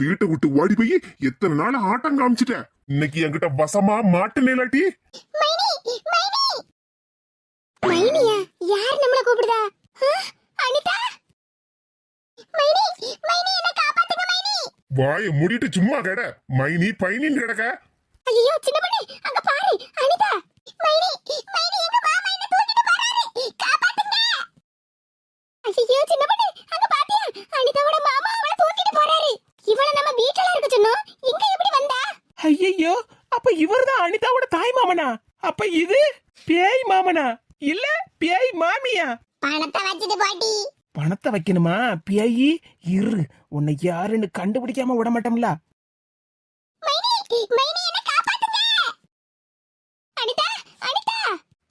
வீட்டை விட்டு ஓடி போய் எத்தனை நாள் ஆட்டம் காமிச்சிட்ட? இன்னைக்கு என்கிட்ட வசமா மைனி மைனி! மைனியா யார் நம்மள கூப்பிடுதா? ஆ, அனிதா? மைனி மைனி என்ன காப்பாத்துங்க மைனி! வாயை மூடிட்டு சும்மா கட. மைனி பைனின்னு கிடக்க. ஐயோ சின்ன பண்ணி அங்க பாரு அனிதா! மைனி மைனி எங்க மாமா என்ன தூக்கிட்டு போறாரு. காப்பாத்துங்க! ஐயோ சின்ன பண்ணி அங்க பாத்தியா அனிதாவோட மாமா அவளை தூக்கிட்டு போறாரு. இவள நம்ம வீட்ல இருக்க சொன்னோம். இங்க எப்படி வந்தா? ஐயையோ அப்ப இவர்தான் அனிதாவோட தாய் மாமனா? அப்ப இது பேய் மாமனா? இல்ல பேய் மாமியா? பணத்தை வச்சுட்டு போட்டி. பணத்தை வைக்கணுமா? பேயி இரு. உன்னை யாருன்னு கண்டுபிடிக்காம விட மாட்டோம்ல.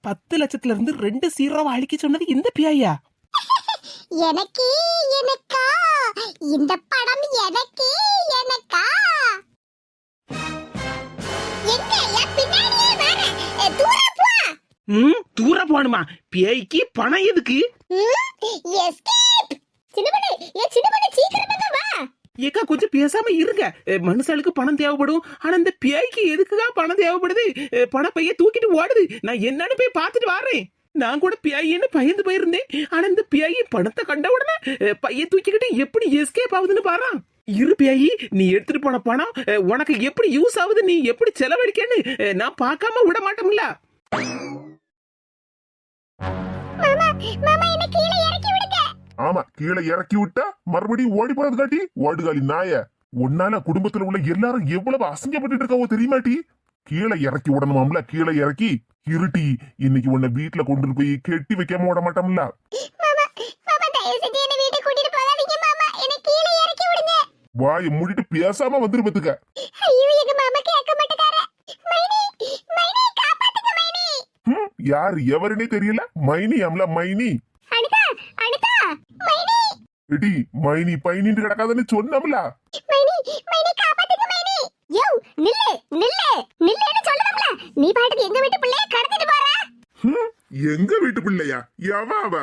பத்து லட்சத்துல இருந்து ரெண்டு சீரோவை அழிக்க சொன்னது இந்த பேயா? எனக்கு எனக்கா? இந்த படம் எனக்கு எனக்கா? எங்க என் பின்னாடியே வர. எ, தூரம் போ. ம் தூர போகணுமா? பேய்க்கு பணம் எதுக்கு? எஸ்கேப். சின்னமணி ஏ சின்னமணி சீக்கிரமா வா. ஏக்கா கொஞ்சம் பேசாம இருங்க. மனுஷாளுக்கு பணம் தேவைப்படும். ஆனா இந்த பேய்க்கு எதுக்குதான் பணம் தேவைப்படுது? எ, பண பைய தூக்கிட்டு ஓடுது. நான் என்னன்னு போய் பார்த்துட்டு வரேன். நான் கூட பேயின்னு பயந்து போயிருந்தேன். ஆனா இந்த பேய் பணத்தை கண்ட உடனே பைய தூக்கிக்கிட்டு எப்படி எஸ்கேப் ஆகுதுன்னு பாறான் இரு பேயி நீ எடுத்துட்டு போன பணம் உனக்கு எப்படி யூஸ் ஆகுது நீ எப்படி செலவழிக்கன்னு நான் பார்க்காம விட மாட்டோம்ல. ஆமா கீழே இறக்கி விட்டா மறுபடியும் ஓடி போறது காட்டி ஓடுகாலி நாய. உன்னால குடும்பத்துல உள்ள எல்லாரும் எவ்வளவு அசிங்கப்பட்டு இருக்காவோ தெரியுமாட்டி கீழே இறக்கி விடணுமாம்ல கீழே இறக்கி. இருட்டி. இன்னைக்கு உன்னை வீட்டுல கொண்டு போய் கெட்டி வைக்காம விட மாட்டோம்ல. வாயை மூடிட்டு பேசாம வந்துரு பத்துக்க. யார் எவருனே தெரியல. மைனி அம்ல மைனி. மைனி. பைனின்னு கிடக்காதுன்னு சொன்னோம்ல மைனி மைனி காப்பாத்துங்க மைனி யோ நில்லு நில்லு நில்லுன்னு சொல்லணும்ல நீ பாட்டுக்கு எங்க வீட்டு பிள்ளைய கடத்திட்டு போற? எங்க வீட்டு பிள்ளையா? எவ அவ?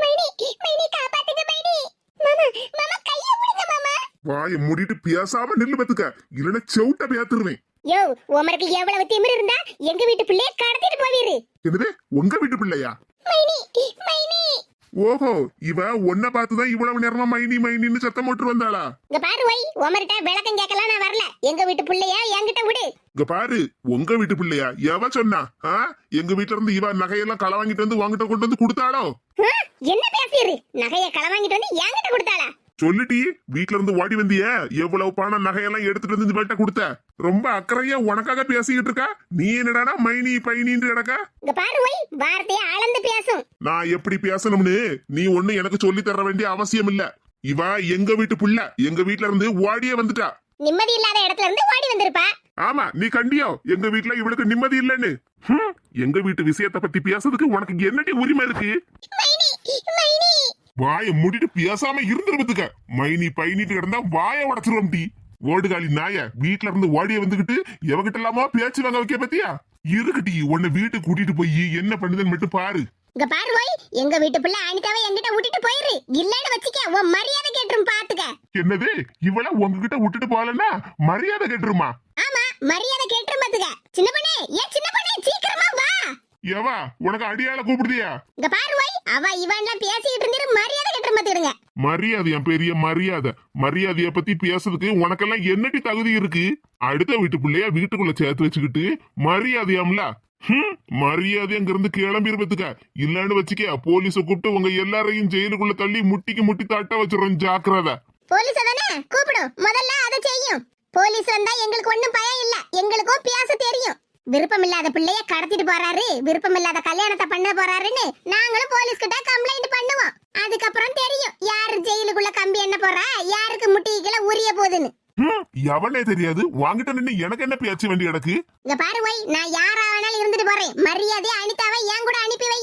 மைனி மைனி காப்பாத்துங்க மைனி. மாமா மாமா கைய விடுங்க மாமா. வாயை மூடிட்டு பேசாம நில்லு பத்துக்க. இல்லைன்னா செவுட்ட பேத்துருவேன். யோ உமருக்கு எவ்வளவு திமிரு இருந்தா எங்க வீட்டு பிள்ளைய கடத்திட்டு போவீரு. என்னது? உங்க வீட்டு பிள்ளையா? மைனி மைனி. ஓஹோ இவ உன்னை பார்த்துதான் இவ்வளவு நேரமா மைனி மைனின்னு சத்தம் போட்டு வந்தாளா? இங்க பாரு வை உமர்கிட்ட விளக்கம் கேட்கலாம் நான் வரல. எங்க வீட்டு பிள்ளைய என்கிட்ட விடு. இங்க பாரு உங்க வீட்டு பிள்ளையா? எவ சொன்னா ஆ? எங்க வீட்ல இருந்து இவ நகையெல்லாம் களை வாங்கிட்டு வந்து உங்ககிட்ட கொண்டு வந்து கொடுத்தாளோ? என்ன பேசுறீரு? நகைய கள வாங்கிட்டு வந்து என்கிட்ட கொடுத்தாளா? சொல்லிட்டி வீட்ல இருந்து ஓடி வந்திய? எவ்வளவு பணம் நகையெல்லாம் எடுத்துட்டு வந்து இவள்கிட்ட கொடுத்த? ரொம்ப அக்கறையா உனக்காக பேசிக்கிட்டு இருக்கா? நீ என்னடானா மைனி பைனின்னு கிடக்க? இங்க பாரு வை வார்த்தைய அளந்து பேசும். நான் எப்படி பேசணும்னு நீ ஒண்ணு எனக்கு சொல்லி தர வேண்டிய அவசியம் இல்ல. இவ எங்க வீட்டு புள்ள. எங்க வீட்ல இருந்து ஓடியே வந்துட்டா. நிம்மதி இல்லாத இடத்துல இருந்து ஓடி வந்திருப்பா. ஆமா நீ கண்டியோ? எங்க வீட்ல இவளுக்கு நிம்மதி இல்லைன்னு. எங்க வீட்டு விஷயத்தை பத்தி பேசுறதுக்கு உனக்கு என்னடி உரிமை இருக்கு? மைனி மைனி. வாயை மூடிட்டு பேசாம இருந்துருப்பதுக்க மைனி பைனிட்டு கிடந்தா வாயை உடச்சிருவோம் டி. ஓடுகாலி நாய வீட்ல இருந்து ஓடிய வந்துகிட்டு எவகிட்ட இல்லாம பேச்சு வாங்க வைக்க பத்தியா? இருக்குடி உன்னை வீட்டுக்கு கூட்டிட்டு போய் என்ன பண்ணுதுன்னு மட்டும் பாரு. இங்க பாரு வை எங்க வீட்டு பிள்ளை அனிதாவை என்கிட்ட விட்டுட்டு போயிரு. இல்லன்னு வச்சுக்க உன் மரியாதை கேட்டுரும் பாத்துக்க. என்னது? இவள உங்ககிட்ட விட்டுட்டு போகலன்னா மரியாதை கேட்டுருமா? ஆமா மரியாதை கேட்டுரும் பாத்துக்க. சின்ன பண்ணே ஏன் சின்ன பண்ணே சீக்கிரமா வா. எவா உனக்கு அடியாள கூப்பிடுதியா? இங்க பாரு அவ இவன்லாம் பேசிட்டு இருந்திரு மரியாதை கேட்டுரும் பாத்துக்கிடுங்க. மரியாதை என் பெரிய மரியாதை. மரியாதைய பத்தி பேசுறதுக்கு உனக்கெல்லாம் என்னடி தகுதி இருக்கு? அடுத்த வீட்டு பிள்ளைய வீட்டுக்குள்ள சேர்த்து வச்சுக்கிட்டு மரியாதையாம்ல? ஹம், மரியாதை அங்கிருந்து கிளம்பி இருப்பதுக்க இல்லன்னு வச்சுக்க போலீஸ கூப்பிட்டு உங்க எல்லாரையும் ஜெயிலுக்குள்ள தள்ளி முட்டிக்கு முட்டி தட்ட வச்சிடறோம் ஜாக்கிரதை. போலீஸ் தானே? கூப்பிடும் முதல்ல அதை செய்யும். போலீஸ் வந்தா எங்களுக்கு ஒண்ணும் பயம் இல்ல. எங்களுக்கும் பேச தெரியும். விருப்பம் இல்லாத பிள்ளைய கடத்திட்டு போறாரு. விருப்பம் இல்லாத கல்யாணத்தை பண்ண போறாருன்னு நாங்களும் போலீஸ் கிட்ட கம்ப்ளைண்ட் பண்ணுவோம். அதுக்கப்புறம் தெரியும். யாரு ஜெயிலுக்குள்ள கம்பி என்ன போறா? யாருக்கு முட்டிக்கல உரிய போகுதுன்னு. எவனே தெரியாது. வாங்கிட்ட நின்னு எனக்கு என்ன பேச்சு வேண்டி கிடக்கு? இங்க பாரு வை நான் யாரா வேணாலும் இருந்துட்டு போறேன். மரியாதை அனிதாவை என் கூட அனுப்பி வை.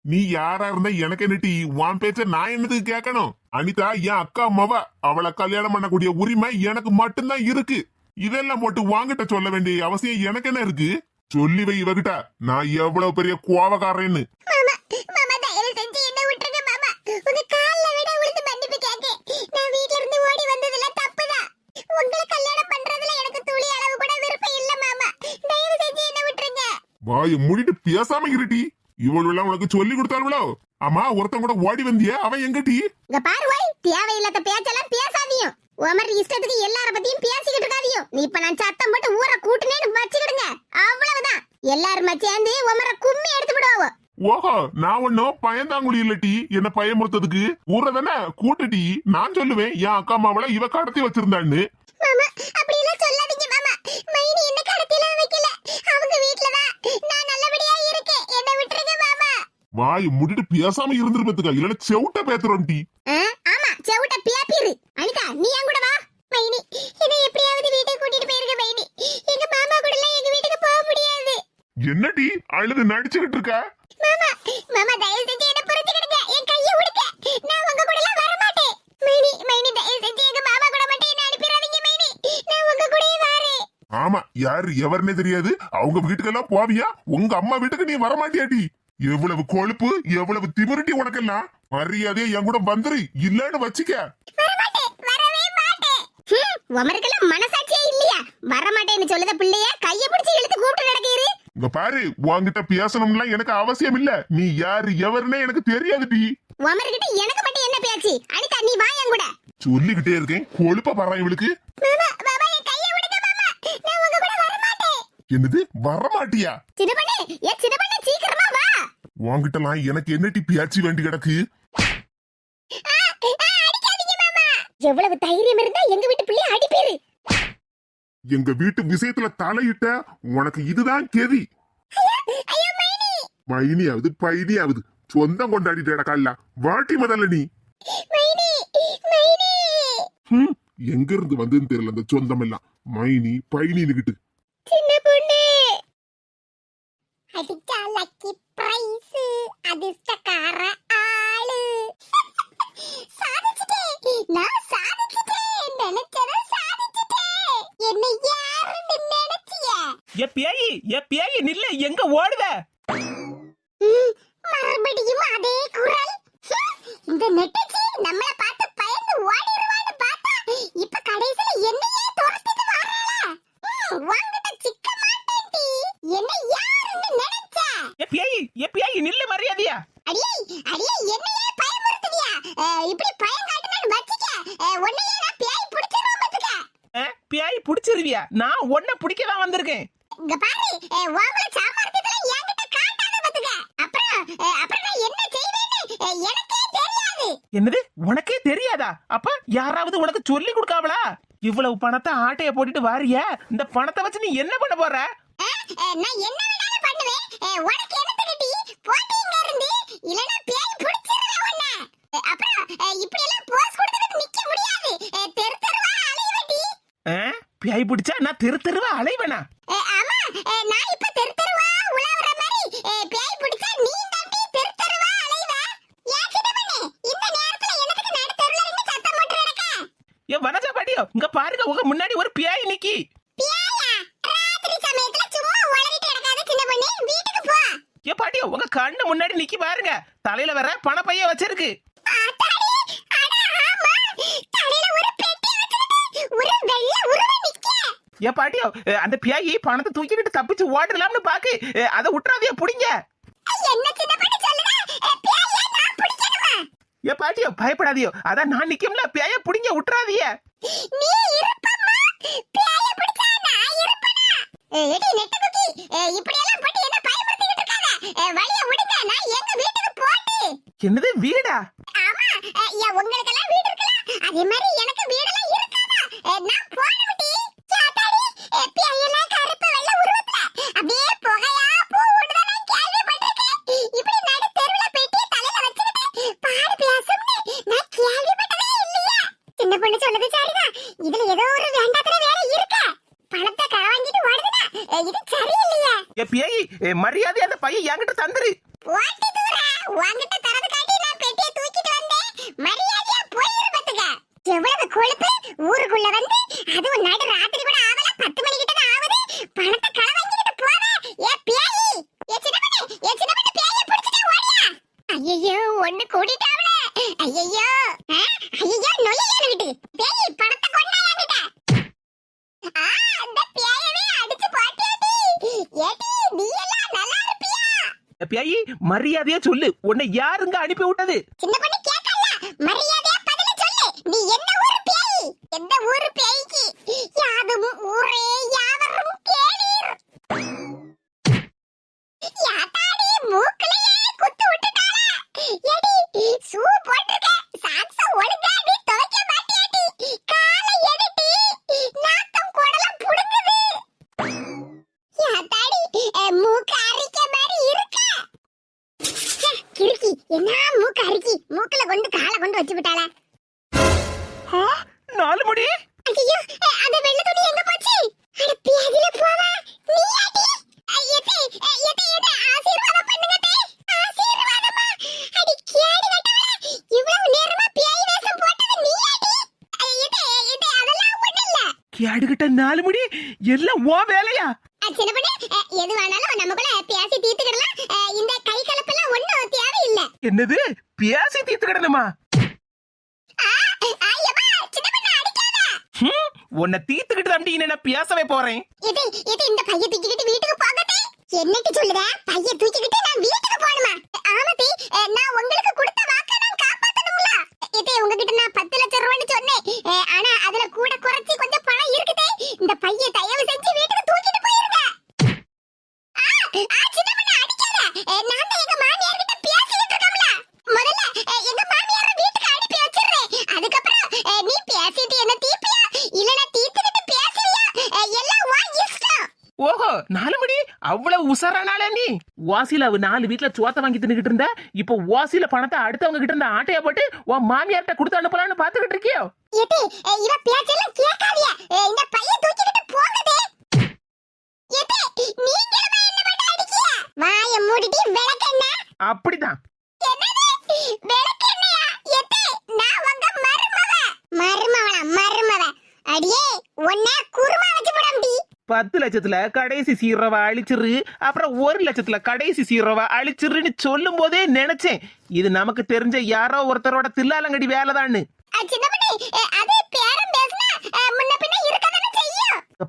நீ யாரா இருந்தா எனக்கு என்னட்டி உன் பேச்ச நான் என்னதுக்கு கேட்கணும்? அனிதா என் அக்கா மவ அவளை கல்யாணம் பண்ணக்கூடிய உரிமை எனக்கு மட்டும்தான் இருக்கு. இதெல்லாம் போட்டு வாங்கிட்ட சொல்ல வேண்டிய அவசியம் எனக்கு என்ன இருக்கு? சொல்லி வை இவகிட்ட. நான் எவ்வளவு பெரிய கோவக்காரன்னு. வாய மூடிட்டு பேசாம இருட்டி இவ்வளவு எல்லாம் உனக்கு சொல்லி கொடுத்தாலுவளோ அம்மா ஒருத்தன் கூட ஓடி வந்தியா அவன் எங்கட்டி இங்க பாரு தேவையில்லாத பேச்செல்லாம் பேசாதியும் உமர் இஷ்டத்துக்கு எல்லார பத்தியும் பேசிக்கிட்டு இருக்காதீங்க நீ இப்ப நான் சத்தம் போட்டு ஊரை கூட்டுனேன்னு வச்சுக்கிடுங்க. அவ்வளவுதான். எல்லாருமே சேர்ந்து உமர கும்மி எடுத்து விடுவாவோ ஓஹோ நான் ஒன்னும் பயந்தாங்குழி இல்லட்டி என்ன பயமுறுத்ததுக்கு ஊரை தானே கூட்டுட்டி நான் சொல்லுவேன் என் அக்கா மாவளை இவ கடத்தி வச்சிருந்தான்னு மாமா அப்படி எல்லாம் சொல்லாதீங்க மாமா. மைனி என்ன கடத்திலாம் வைக்கல. அவங்க வீட்ல தான் நான் நல்லபடியா இருக்கேன். என்ன விட்டுருங்க மாமா. வாய் முடிட்டு பேசாம இருந்துருப்பதுக்கா இல்லன்னா செவுட்ட பேத்துறோம் டி. ஆ, ஆமா செவுட்ட பியாப்பிரு அனிதா நீ என் கூட வா மைனி. என்ன எப்படியாவது வீட்டுக்கு கூட்டிட்டு போயிருங்க மைனி. எங்க மாமா கூட எல்லாம் எங்க வீட்டுக்கு போக முடியாது. என்னடி அழுது நடிச்சுக்கிட்டு இருக்க? மாமா மாமா தயவு செஞ்சு என்ன புரிஞ்சுக்கிடுங்க. என் கைய விடுங்க நான் உங்க கூட எல்லாம் வர மாட்டேன் மைனி மைனி தயவு செஞ்சு எங்க மாமா கூட மட்டும் என்ன அனுப்பிடாதீங்க மைனி. நான் உங்க கூடயே வரேன். ஆமா யாரு எவருனே தெரியாது. அவங்க வீட்டுக்கெல்லாம் போவியா? உங்க அம்மா வீட்டுக்கு நீ வரமாட்டியாடி. எவ்வளவு கொழுப்பு எவ்வளவு திமிருட்டி உனக்கெல்லாம். மரியாதையா என் கூட வந்துரு இல்லன்னு வச்சுக்க வரமாட்டேன் வரவே மாட்டேன் ஹம், உமருக்கெல்லாம் மனசாட்சியே இல்லையா? வரமாட்டேன்னு சொல்லுத பிள்ளைய கைய பிடிச்சு இழுத்து கூப்பிட்டு நடக்கிறீரு இங்க பாரு உன்கிட்ட பேசணும்லாம் எனக்கு அவசியம் இல்ல. நீ யாரு எவருன்னே எனக்கு தெரியாதுடி உமர்கிட்ட எனக்கு மட்டும் என்ன பேச்சு? அனிதா நீ வா என் கூட. சொல்லிக்கிட்டே இருக்கேன். கொழுப்ப பறேன் இவளுக்கு. வர என்னது வரமாட்டியா? சின்ன பண்ணே ஏ சின்ன பண்ணே சீக்கிரமா வா. உன்கிட்டலாம் எனக்கு என்னடி பியாச்சி வேண்டி கிடக்கு ஆ, ஆ, அடிக்காதீங்க மாமா எவ்வளவு தைரியம் இருந்தா எங்க வீட்டு பிள்ளை அடிப்பேரு. எங்க வீட்டு விஷயத்துல தலையிட்ட உனக்கு இதுதான் கெதி. மைனியாவது பைனியாவது. சொந்தம் கொண்டாடிட்டு கிடக்கல்ல வாட்டி முதல்ல நீ. எங்க இருந்து வந்ததுன்னு தெரியல அந்த சொந்தம் எல்லாம் மைனி பைனின்னுகிட்டு. அடிச்சா லக்கி பிரைஸ் அதிர்ஷ்டக்கார ஏ பேயி ஏ பேயி நில்ல எங்க ஓடுத ம், மறுபடியும் அதே குரல். இந்த நெட்டச்சி நம்மள பார்த்து பயந்து ஓடிடுவான்னு பார்த்தா இப்ப கடைசில என்னையே துரத்திட்டு வராளா ம், உன்கிட்ட சிக்க மாட்டேன்டி என்ன யாருன்னு நினைச்ச? ஏ பேயி ஏ பேயி நில்லு மரியாதையா? அடியே அடியே என்னையே பயமுறுத்துறியா அஹ், இப்படி பயம் காட்டுனேன்னு வச்சுக்க. உன்னையே நான் பேய் பிடிச்சிருவேன் பேய் புடிச்சிருவியா? நான் உன்னை பிடிக்க தான் வந்திருக்கேன். இங்க பாரு உங்கள சாமர்த்தியத்துல என்கிட்ட காட்டாத பாத்துக்க. அப்புறம் அப்புறம் நான் என்ன செய்வேன்னு எனக்கே தெரியாது. என்னது? உனக்கே தெரியாதா? அப்ப யாராவது உனக்கு சொல்லி கொடுக்காவளா? இவ்வளவு பணத்தை ஆட்டைய போட்டுட்டு வாரிய? இந்த பணத்தை வச்சு நீ என்ன பண்ண போற? நான் என்ன வேணாலும் பண்ணுவேன். உனக்கு என்னத்துக்கு டி போட்டி இங்க இருந்து இல்லனா பேய் பிடிச்சிருவேன் உன்னை. அப்புறம் இப்படி எல்லாம் போஸ் கொடுத்துட்டு நிக்க முடியாது. தெரு தெருவா அலைவடி? பேய் பிடிச்சா நான் தெரு தெருவா அலைவேனா? நான் இப்ப தெரு தெருவா உலாவுற மாதிரி பேய் பிடிச்சா நீ தாண்டி தெரு தெருவா அலைவ? ஏன் இந்த நேரத்துல எனக்கு நடு தெருல நின்னு சத்தம் போட்டு கிடக்க ஏ வனஜா பாட்டியோ இங்க பாருங்க உங்க முன்னாடி ஒரு பேய் நிக்கி. பியாயா ராத்திரி சமயத்துல சும்மா வீட்டுக்கு போ. ஏ பாட்டியோ உங்க கண்ணு முன்னாடி நிக்கி பாருங்க. தலையில வேற பணப்பைய வச்சிருக்கு. ஏ பாட்டியோ அந்த பேய் பணத்தை தூக்கிக்கிட்டு தப்பிச்சு ஓடலாம்னு பாக்கு அதை விட்டுறாதே புடிங்க? ஏ பாட்டியோ பயப்படாதியோ அதான் நான் நிக்கம்ல பேய புடிங்க விட்டுறாதிய. என்னது வீடா ஆமா, அஹ், ஏன் உங்களுக்கெல்லாம் வீடு இருக்கலாம். அதே மாதிரி எனக்கு வீடெல்லாம் இருக்காதா? நான் போனவிட்டி. சாத்தாடி, கருப்பு வெள்ளை உருவத்துல. அப்படியே புகையா பூ விடுதா கேள்விப்பட்டிருக்கேன். இப்படி நடு தெருவுல பெட்டியை தலையில வச்சுக்கிட்டு பாடு பேசும்னு நான் கேள்விப்பட்டதே இல்லையே. சின்ன பொண்ணு சொல்லுது சரிதான். இதுல ஏதோ ஒரு வேண்டாத்தன பணத்தை களவாங்கிட்டு இது ஏ மரியாதை அந்த பையன் என்கிட்ட தந்துரு ஓட்டி தூர, உன்கிட்ட தரது காட்டி நான் பெட்டியை தூக்கிட்டு வந்தேன். மரியாதையா போயிரு பாத்துக்க. எவ்வளவு கொழுப்பு ஊருக்குள்ள வந்து அதுவும் நடு ராத்திரி கூட ஆவல பத்து மணி கிட்ட தான் ஆகுது பணத்தை களவாங்கிட்டு போவ ஏ பேயி ஏ சின்னமணி ஏ சின்னமணி பேயை பிடிச்சிட்டு ஓடியா ஐயோ ஒண்ணு கூட்டிட்டாவல ஐயோ ஐயோ நொய்யானுகிட்டு பேயி பணத்தை கொண்டாயாங்கிட்ட. ஆ அந்த பேயவே அடிச்சு போட்டியாடி. ஏடி நீ எல்லாம் பியாயி மரியாதையா சொல்லு. உன்னை யாருங்க அனுப்பி விட்டது? சின்ன பொண்ணு கேட்கல மரியாதையா பதில சொல்லு. நீ என்ன ஊரு பேய்? எந்த ஊரு பேய்க்கு? யாதும் ஊரே யாவரும் கேளீர். யாத்தாடி மூக்குலயே குத்து விட்டுட்டாளா என்ன மூக்கு அரிக்கி? மூக்குல கொண்டு காலை கொண்டு வச்சு விட்டாளே. இல்ல கேடுகிட்ட நாலு முடி எல்லாம் ஓ வேலையா? சின்ன பொண்ணு எது வேணாலும் நமக்குள்ள பேசி தீர்த்துக்கிடலாம். இந்த கை கலப்பெல்லாம் ஒண்ணும் தேவையில்லை. என்னது? பேசி தீர்த்து கிடணுமா ஐயப்பா சின்ன பொண்ணு அடிக்காத. ஹம், உன்னை தீர்த்துக்கிட்டு தம்பி நான் பேசவே போறேன். இது இது இந்த பைய தூக்கிக்கிட்டு வீட்டுக்கு போகதே என்னட்டு சொல்லுத? பைய தூக்கிக்கிட்டு நான் வீட்டுக்கு போகணுமா? ஆமதி நான் உங்களுக்கு கொடுத்த வாக்க நான் காப்பாத்தணும்ல. இது உங்ககிட்ட நான் பத்து லட்சம் ரூபான்னு சொன்னேன். ஆனா அதுல கூட குறைச்சி கொஞ்சம் பணம் இருக்குதே. இந்த பையன் தயவு செஞ்சு வீட்டுக்கு தூக்கிட்டு போயிருங்க. சின்ன அடிக்காத. நான் தான் எங்க மாமியார் கிட்ட பேசிக்கிட்டு இருக்கோம்ல. முதல்ல எங்க மாமியார வீட்டுக்கு அனுப்பி வச்சிடுறேன். அதுக்கப்புறம் நீ பேசிட்டு என்ன தீப்பியா? இல்லனா தீத்துக்கிட்டு பேசுவியா எல்லாம் இஷ்டம். ஓஹோ நாலு அவ்வளவு உசாரானாலே நீ? வாசில அவ நாலு வீட்ல சோத்த வாங்கி தின்னுகிட்டு இருந்த இப்போ வாசில பணத்தை அடுத்தவங்க கிட்ட இருந்த ஆட்டைய போட்டு உன் மாமியார்ட்ட கொடுத்து அனுப்பலாம்னு பாத்துக்கிட்டு இருக்கியோ? இவ பேச்செல்லாம் கேட்காதியா? இந்த பைய தூக்கிக்கிட்டு போங்கதே ஏட்டி நீங்களும் என்ன பண்ண அடிக்கியா? வாய மூடிட்டு விளக்கெண்ண அப்படிதான். மருமவளா மருமவ. அடியே உன்ன குருமா வச்சு போடாம்டி பத்து லட்சத்துல கடைசி சீரவ அழிச்சிரு அப்புறம் ஒரு லட்சத்துல கடைசி சீரவ அழிச்சிருன்னு சொல்லும் போதே நினைச்சேன். இது நமக்கு தெரிஞ்ச யாரோ ஒருத்தரோட தில்லாலங்கடி வேலைதான்னு.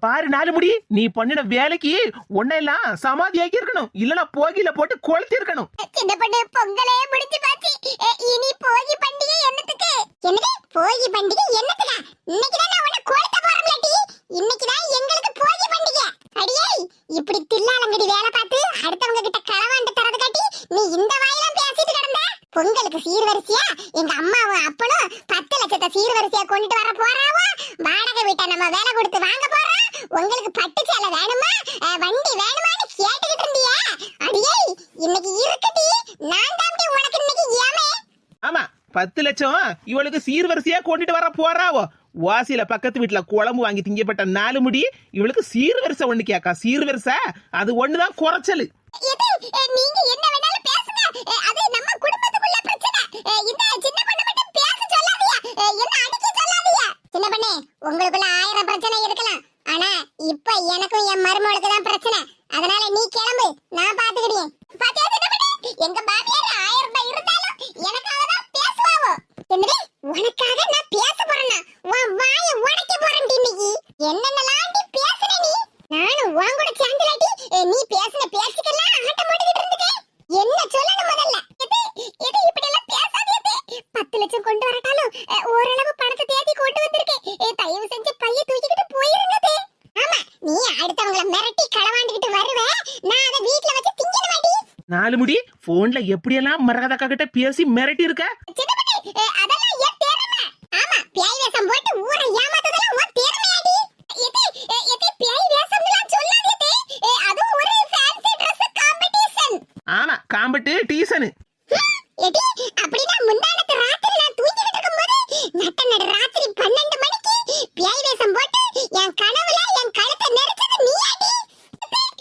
பாரு நாலு முடி நீ பண்ணின வேலைக்கு உன்னையெல்லாம் சமாதியாக்கி இருக்கணும் இல்லனா போகில போட்டு கொளுத்தி இருக்கணும் சின்ன பொண்ணு பொங்கலே முடிஞ்சு அஹ், இனி போகி பண்டிகை என்னத்துக்கு? என்னது? போகி பண்டிகை என்னத்துக்கா இன்னைக்கு தான் நான் உன்னை கொளுத்த போறேன்லடி இன்னைக்கு தான் எங்களுக்கு போகி பண்டிகை அடியே இப்படி தில்லாலங்கடி வேலை பார்த்து அடுத்தவங்க கிட்ட களவாண்டு தரது காட்டி நீ இந்த வாயில பேசிட்டு கிடந்த பொங்கலுக்கு சீர்வரிசையா எங்க அம்மாவும் அப்பனும் பத்து லட்சத்தை சீர்வரிசையா கொண்டுட்டு வர போறாவோ வாடகை வீட்டை நம்ம வேலை கொடுத்து வாங்க போறோம் உங்களுக்கு பட்டு சேலை வேணுமா அஹ், வண்டி வேணுமான்னு கேட்டுக்கிட்டு இருந்தியே அடியே இன்னைக்கு இருக்குடி நான் தாண்டி உனக்கு இன்னைக்கு ஏமே ஆமா பத்து லட்சம் இவளுக்கு சீர்வரிசையா கொண்டுட்டு வர போறாவோ? வாசியில பக்கத்து வீட்டுல குழம்பு வாங்கி திங்கப்பட்ட நாலு முடி இவளுக்கு சீர்வரிசை ஒண்ணு கேக்கா. சீர்வரிசை அது ஒண்ணுதான் குறைச்சலு. நீங்க என்ன வேணாலும் பேசுங்க. அது நம்ம குடும்பத்துக்குள்ள பிரச்சனை. இந்த சின்ன பொண்ணு மட்டும் பேச சொல்லாதீங்க. என்ன அடிக்க சொல்லாதீங்க. சின்ன பொண்ணு உங்களுக்குள்ள ஆயிரம் பிரச்சனை இருக்கலாம். ஆனா இப்ப எனக்கும் என் மருமகளுக்கு தான் பிரச்சனை. அதனால நீ கிளம்பு. நான் பாத்துக்கிட்டேன் பாத்தியா சின்ன பொண்ணு? எங்க மாமியார் ஆயிரம் ரூபாய் இருந்தாலும் எனக்காக தான் பேசுவாவோ? என்னது? உனக்காக நான் பேச போறேன்னா? உன் வாயை உடைக்க போறேன் இன்னைக்கு. என்னென்னலாம் நீ பேசுற நீ? நானும் உன் கூட சேர்ந்துலாட்டி நீ பேசின பேச்சுக்கெல்லாம் ஆட்டம் போட்டுக்கிட்டு இருந்துட்டே. என்ன சொல்லணும் முதல்ல? இது இது இப்படி எல்லாம் பேசாதே பத்து லட்சம் கொண்டு வரட்டாலும் அஹ், ஓரளவு பணத்தை தேடி கொண்டு வந்திருக்கேன். அஹ், தயவு செஞ்சு பைய தூக்கிக்கிட்டு போயிருங்க தே. ஆமா நீ அடுத்தவங்கள மிரட்டி களவாண்டுகிட்டு வருவ. நான் அதை வீட்ல வச்சு திங்கன நாலு முடி போன்ல எப்படியெல்லாம் மரகதக்கா கிட்ட பேசி மிரட்டி இருக்க சின்னப்பட்டி அஹ், அதெல்லாம் என் திறமை ஆமா பியாய் வேஷம் போட்டு ஊரை ஏமாத்ததெல்லாம் உன் திறமையாடி எது அஹ், எது பியாய் வேஷம்லாம் சொல்லாதே தே. அஹ், அதுவும் ஒரு ஃபேன்சி Dress காம்படிஷன் ஆமா காம்பட்டு டீசனு எடி அப்படின்னா முந்தானத்து ராத்திரி நான் தூங்கிட்டு இருக்கும்போது நட்ட நடு ராத்திரி பன்னெண்டு மணிக்கு பியாய் வேஷம் போட்டு என் கனவுல என் கழுத்தை நெரிச்சது நீயாடி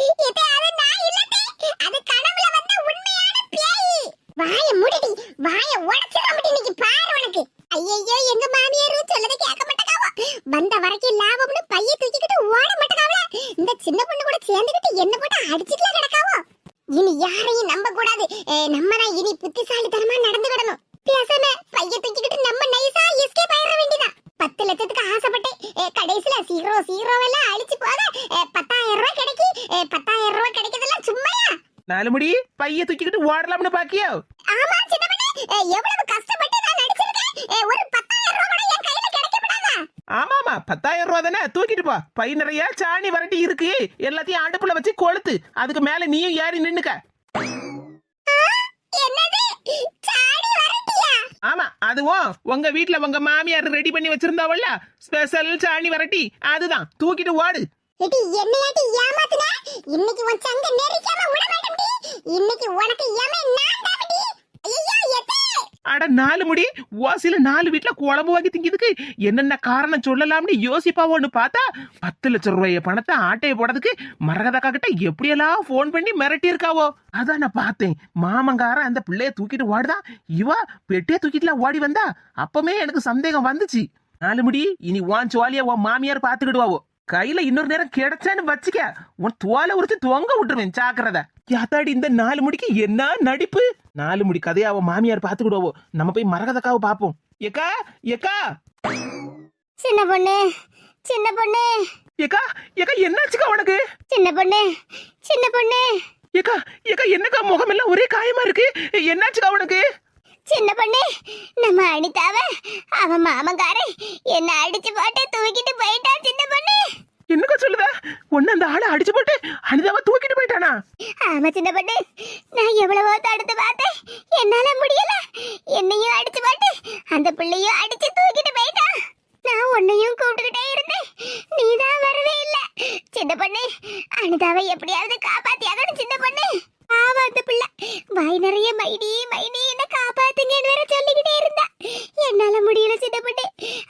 இது அது நான் இல்லதே அது கனவுல வந்த உண்மையான பியாய் வாய மூடிடி வாய உடைச்சிராம இன்னைக்கு பாரு உனக்கு ஐயையோ எங்க மாமியாரும் சொல்லதை கேட்க மாட்டேங்காவோ வந்த வரைக்கும் லாபம்னு பைய தூக்கிக்கிட்டு ஓட மாட்டேங்காவல இந்த சின்ன பொண்ணு கூட சேர்ந்துக்கிட்டு என்ன போட்டு அடிச்சுக்கலாம் கிடக்காவோ இனி யாரையும் நம்ப கூடாது நம்ம தான் இனி புத்திசாலித்தனமா நடந்துக்கிடணும். பேசாம பைய தூக்கிக்கிட்டு நம்ம நைஸா எஸ்கேப் ஆயிட வேண்டியதான் பத்து லட்சத்துக்கு ஆசைப்பட்டேன். கடைசியில சீரோ சீரோ எல்லாம் அழிச்சு போக பத்தாயிரம் ரூபாய் கிடைக்கி பத்தாயிரம் ரூபாய் கிடைக்கிறதெல்லாம் சும்மையா? நாலு முடி பைய தூக்கிக்கிட்டு ஓடலாம்னு பாக்கியோ? ஆமா சின்ன எவ்வளவு கஷ்டப்பட்டு நான் நடிச்சிருக்கேன். ஒரு பத்தாயிரம் ரூபாய் கூட என் கையில கிடைக்கப்படாதா? ஆமா ஆமா பத்தாயிரம் ரூபா தானே. தூக்கிட்டு போ. பை நிறைய சாணி வரட்டி இருக்கு. எல்லாத்தையும் அடுப்புல வச்சு கொளுத்து. அதுக்கு மேல நீயும் ஏறி நின்னுக்க. ஆமா அதுவும் உங்க வீட்ல உங்க மாமியார் ரெடி பண்ணி வச்சிருந்தாவல்ல? ஸ்பெஷல் சாணி வரட்டி அதுதான். தூக்கிட்டு ஓடு. எடி என்னையாட்டி ஏமாத்துன? இன்னைக்கு உன் சங்க நெரிக்காம விட மாட்டேன்டி. இன்னைக்கு உனக்கு ஏமே நான் தாமடி ஐயோ எத்தே அட நாலு முடி ஓசில நாலு வீட்டுல குழம்பு வாங்கி திங்கிறதுக்கு என்னென்ன காரணம் சொல்லலாம்னு யோசிப்பாவோன்னு பார்த்தா பத்து லட்சம் ரூபாய பணத்தை ஆட்டையை போடுறதுக்கு மரகதக்கா கிட்ட எப்படியெல்லாம் ஃபோன் பண்ணி மிரட்டி இருக்காவோ அதான் நான் பார்த்தேன். மாமங்காரன் அந்த பிள்ளைய தூக்கிட்டு ஓடுதான் இவா பெட்டியே தூக்கிட்டுலாம் ஓடி வந்தா? அப்பமே எனக்கு சந்தேகம் வந்துச்சு. நாலு முடி இனி உன் சோழிய உன் மாமியார் பாத்துக்கிடுவாவோ கையில இன்னொரு நேரம் கிடைச்சான்னு வச்சுக்க உன் தோலை உரிச்சு தொங்க விட்டுருவேன் சாக்குறதை யாத்தாடி இந்த நாலு முடிக்கு என்ன நடிப்பு? நாலு முடி கதையை அவன் மாமியார் பாத்துக்கிடுவோ நம்ம போய் மரகதக்காவை பாப்போம் ஏக்கா ஏக்கா! சின்ன பொண்ணு சின்ன பொண்ணு! ஏக்கா ஏக்கா என்னாச்சுக்கா உனக்கு? சின்ன பொண்ணு சின்ன பொண்ணு! ஏக்கா ஏக்கா என்னக்கா முகமெல்லாம் ஒரே காயமா இருக்கு? என்னாச்சுக்கா உனக்கு? சின்ன பொண்ணு நம்ம அனிதாவ அவன் மாமங்காரன் என்ன அடிச்சு போட்டு தூக்கிட்டு போயிட்டான் சின்ன பொண்ணு! ஒன்னு அந்த ஆளை அடிச்சு போட்டு அனிதாவை தூக்கிட்டு போயிட்டானா? ஆமா சின்ன பொண்ணு. நான் எவ்வளவோ தடுத்து பார்த்தேன். என்னால முடியல. என்னையும் அடிச்சு போட்டு அந்த பிள்ளையும் அடிச்சு தூக்கிட்டு போயிட்டான் நான் உன்னையும் கூப்பிட்டுக்கிட்டே இருந்தேன். நீ தான் வரவே இல்ல. சின்ன பொண்ணு அனிதாவை எப்படியாவது காப்பாத்தியாகணும் சின்ன பொண்ணு. ஆமா அந்த பிள்ளை. வாய் நிறைய மைடி மைடி என்ன காப்பாத்துங்கன்னு வேற சொல்லிக்கிட்டே இருந்தா. என்னால முடியல சின்ன பொண்ணு.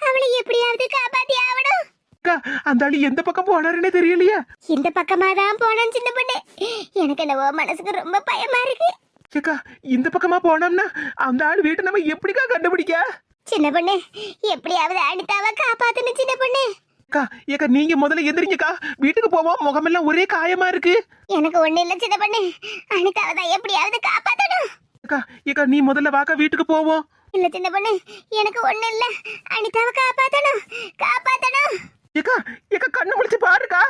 அவளை எப்படியாவது காப்பாத்தி ஆகணும். அக்கா அந்த ஆளு எந்த பக்கம் போனாருன்னே தெரியலையா. இந்த பக்கமா தான் போனோம் சின்ன பொண்ணு. எனக்கு என்னவோ மனசுக்கு ரொம்ப பயமா இருக்கு. ஏக்கா இந்த பக்கமா போனோம்னா அந்த ஆள் வீட்டை நம்ம எப்படிக்கா கண்டுபிடிக்க? சின்ன பொண்ணு எப்படியாவது அனிதாவை காப்பாத்தணும் சின்ன பொண்ணு. அக்கா ஏக்கா நீங்க முதல்ல எந்திரிங்கக்கா. வீட்டுக்கு போவோம். முகமெல்லாம் ஒரே காயமா இருக்கு. எனக்கு ஒண்ணு இல்ல சின்ன பொண்ணு. அனிதாவை தான் எப்படியாவது காப்பாத்தணும். அக்கா ஏக்கா நீ முதல்ல வாக்கா வீட்டுக்கு போவோம். இல்ல சின்ன பொண்ணு எனக்கு ஒண்ணு இல்ல. அனிதாவை காப்பாத்தணும். காப்பாத்தணும். ஏக்கா ஏக்கா கண்ணு முழிச்சு பாருக்கா.